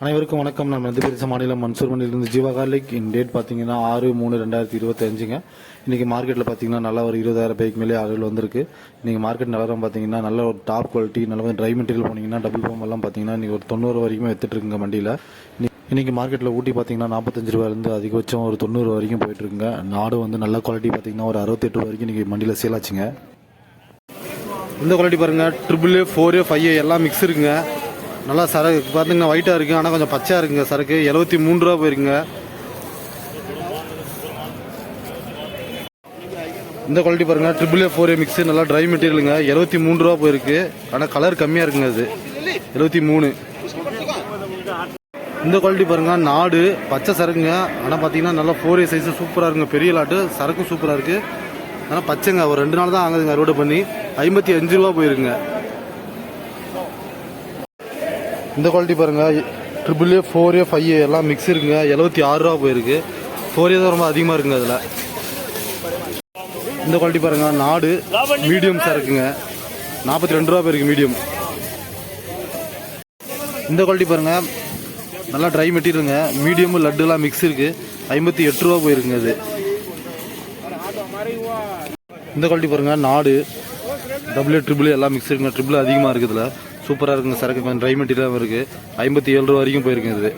அனைவருக்கும் வணக்கம். நான் மத்தியப்பிரதேச மாநிலம் மன்சூர் மண்டியிலிருந்து ஜீவா கார்லிக். இன் டேட் பார்த்தீங்கன்னா ஆறு மூணு ரெண்டாயிரத்தி இருபத்தஞ்சுங்க. இன்றைக்கி மார்க்கெட்டில் பார்த்தீங்கன்னா நல்லா ஒரு இருபதாயிரம் பைக் மேலே ஆளுகள் வந்திருக்கு. நீங்கள் மார்க்கெட் நிலவரம் பார்த்தீங்கன்னா நல்ல ஒரு டாப் குவாலிட்டி நல்ல ட்ரை மெட்டீரியல் போனீங்கன்னா டபுள் ஃபோம் எல்லாம் பார்த்தீங்கன்னா இன்றைக்கி ஒரு தொண்ணூறு வரைக்கும் வித்துட்டு இருக்குங்க வண்டியில் இன்றைக்கி மார்க்கெட்டில் ஊட்டி பார்த்தீங்கன்னா நாற்பத்தஞ்சு ரூபாயிலேருந்து அதிகபட்சம் ஒரு தொண்ணூறு வரைக்கும் போயிட்டுருங்க நாடு வந்து நல்ல குவாலிட்டி பார்த்தீங்கன்னா ஒரு அறுபத்தெட்டு ரூபா வரைக்கும் இன்னைக்கு மண்டியில் சேல் ஆச்சுங்க. இந்த குவாலிட்டி பாருங்கள் ட்ரிபிள் ஃபோர் ஃபைவ் எல்லாம் மிக்ஸ் இருக்குங்க. நல்லா சரக்கு பார்த்தீங்கன்னா ஒயிட்டாக இருக்குது ஆனால் கொஞ்சம் பச்சையாக இருக்குங்க சரக்கு. எழுபத்தி மூணு ரூபா போயிருக்குங்க. இந்த குவாலிட்டி பாருங்கள் triple A four A mix நல்லா ட்ரை மெட்டீரியலுங்க எழுபத்தி மூணு ரூபா போயிருக்கு. ஆனால் கலர் கம்மியாக இருக்குங்க அது. எழுபத்தி மூணு. இந்த குவாலிட்டி பாருங்கள் நாடு பச்சை சரக்குங்க. ஆனால் பார்த்தீங்கன்னா நல்லா ஃபோர் ஏ சைஸு சூப்பராக இருக்குங்க. பெரிய லாட்டு சரக்கும் சூப்பராக இருக்குது ஆனால் பச்சைங்க ஒரு ரெண்டு நாள் தான் ஆகுதுங்க அறுவடை பண்ணி. ஐம்பத்தி அஞ்சு ரூபா போயிருக்குங்க. இந்த குவாலிட்டி பாருங்கள் triple A four A five A எல்லாம் மிக்ஸ் இருக்குங்க. எழுபத்தி ஆறு ரூபா போயிருக்கு. ஃபோர் ஏ தான் ரொம்ப அதிகமாக இருக்குங்க அதில் இந்த குவாலிட்டி பாருங்கள் நாடு மீடியம் சரக்குங்க நாற்பத்தி ரெண்டு ரூபா போயிருக்கு மீடியம் இந்த குவாலிட்டி பாருங்கள் நல்லா ட்ரை மெட்டீரியலுங்க மீடியம் லட்டுலாம் மிக்ஸ் இருக்குது ஐம்பத்தி எட்டு ரூபா போயிருக்குங்க அது இந்த குவாலிட்டி பாருங்கள் நாடு டபுள்யூ ட்ரிபிள் எல்லாம் மிக்ஸ் இருக்குங்க. ட்ரிபிள் அதிகமாக இருக்குதுல சூப்பராக இருக்குங்க சரக்கு. ட்ரை மெட்டீரியலாகவும் இருக்குது ஐம்பத்தி ஏழு ரூபா வரைக்கும் போயிருக்குங்க இது.